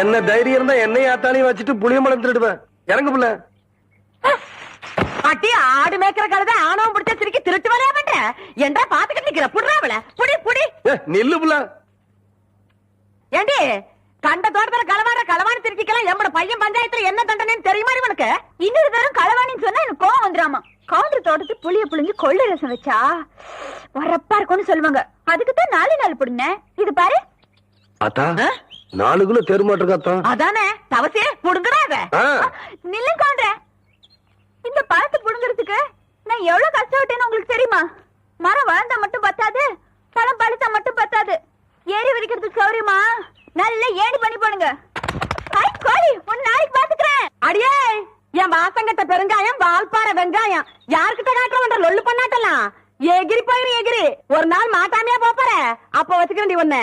என்ன தைரியம் இருந்தா என்னையும் ஆத்தாலையும் வச்சுட்டு புளியம்பழம் திருடுவேன். இறங்கு புள்ள. அட்டி ஆடு மேய்க்கிற கழுத ஆணவம் பிடிச்ச சிரிக்கி திருட்டு வரையா மாட்டேன் என்றா பாத்துக்கிட்டு நிக்கிற? புடுறாவல புடி புடி. நில்லு புள்ள. ஏண்டி கண்ட தோட்டத்துல களவாட களவாணி திருச்சிக்கலாம் எம்மட பையன் பஞ்சாயத்துல என்ன தண்டனைன்னு தெரியுமா இவனுக்கு இன்னொரு தரம் களவாணின்னு சொன்னா எனக்கு கோவம் வந்துராமா கவுண்டர் தோட்டத்து புளிய புளிஞ்சு கொள்ளை ரசம் வச்சா வரப்பா இருக்கும்னு சொல்லுவாங்க. அதுக்கு தான் நாலு நாள் புடுனேன். இது பாரு. அத்தா ஆ? நாலு கிலோ தெருமாட்டிருக்காத்தா அதானே தவசே புடுங்குறாத ஆ. நில்லு கவுண்டர் இந்த பழத்தை புடுங்கிறதுக்கு நான் எவ்வளவு கஷ்டப்பட்டேன்னு உங்களுக்கு தெரியுமா? மரம் வளர்ந்தா மட்டும் பத்தாது பழம் பழுத்தா மட்டும் பத்தாது. ஏறி வரைக்கிறதுக்கு சௌரியமா நல்ல ஏணி பண்ணி போடுங்க. ஹை கோழி ஒரு நாளைக்கு பாத்துக்கிறேன். அடியே என் வாசங்கட்ட பெருங்காயம் வால்பாறை வெங்காயம். யாருக்கிட்ட காட்டுறவன்ற லொல்லு பண்ணாட்டலாம்? எகிரி போயிரு எகிரி. ஒரு நாள் மாட்டாமையா போப்பற அப்ப வச்சுக்கிறேன் ஒண்ணு